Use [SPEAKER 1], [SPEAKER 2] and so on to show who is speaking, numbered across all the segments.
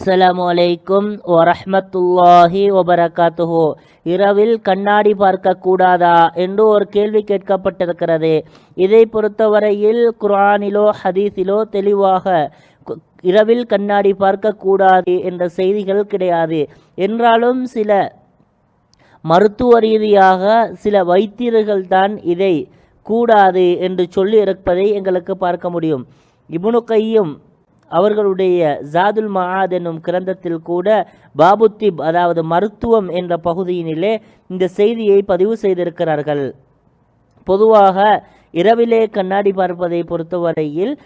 [SPEAKER 1] அஸ்ஸலாமு வலைக்கும் வரஹ்மத்துல்லாஹி வபரகாத்துஹு. இரவில் கண்ணாடி பார்க்கக்கூடாதா என்று ஒரு கேள்வி கேட்கப்பட்டிருக்கிறது. இதை பொறுத்தவரையில் குரானிலோ ஹதீஸிலோ தெளிவாக கு- இரவில் கண்ணாடி பார்க்கக்கூடாது என்ற செய்திகள் கிடையாது. என்றாலும் சில மருத்துவ ரீதியாக சில வைத்தியர்கள் தான் இதை கூடாது என்று சொல்லி இருப்பதை எங்களுக்கு பார்க்க முடியும். இபுனு கையும் அவர்களுடைய ஜாதுல் மஆத் என்னும் கிரந்தத்தில் கூட பாபுத்திப் அதாவது மருத்துவம் என்ற பகுதியினிலே இந்த செய்தியை பதிவு செய்திருக்கிறார்கள். பொதுவாக இரவிலே கண்ணாடி பார்ப்பதை பொறுத்தவரையில்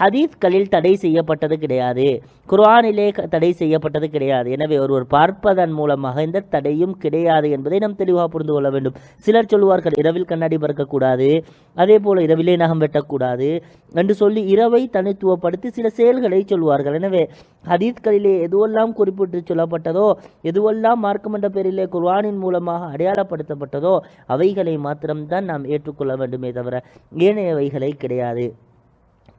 [SPEAKER 1] ஹதீஸ்களில் தடை செய்யப்பட்டது கிடையாது. குர்ஆனிலே க- தடை செய்யப்பட்டது கிடையாது. எனவே ஒருவர் பார்ப்பதன் மூலமாக இந்த தடையும் கிடையாது என்பதை நாம் தெளிவாக புரிந்து கொள்ள வேண்டும். சிலர் சொல்வார்கள் இரவில் கண்ணாடி பறக்கக்கூடாது அதே போல் இரவிலே நகம் வெட்டக்கூடாது என்று சொல்லி இரவை தனித்துவப்படுத்தி சில செயல்களை சொல்வார்கள் எனவே ஹதீஸ்களிலே எதுவெல்லாம் குறிப்பிட்டு சொல்லப்பட்டதோ எதுவெல்லாம் மார்க்கம் என்ற பெயரிலே குர்ஆனின் மூலமாக அடையாளப்படுத்தப்பட்டதோ அவைகளை மாத்திரம்தான் நாம் ஏற்றுக்கொள்ள வேண்டுமே தவிர ஏனையவைகளை கிடையாது.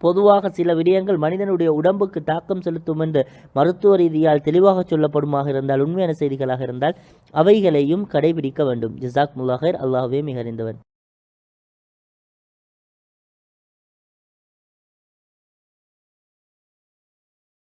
[SPEAKER 1] பொதுவாக சில விடயங்கள் மனிதனுடைய உடம்புக்கு தாக்கம் செலுத்தும் என்று மருத்துவ ரீதியால் தெளிவாக சொல்லப்படுமாக இருந்தால் உண்மையான செய்திகளாக இருந்தால் அவைகளையும் கடைபிடிக்க வேண்டும். ஜிசாக் முல்லாஹர் அல்லாஹ்வே மிகறிந்தவர்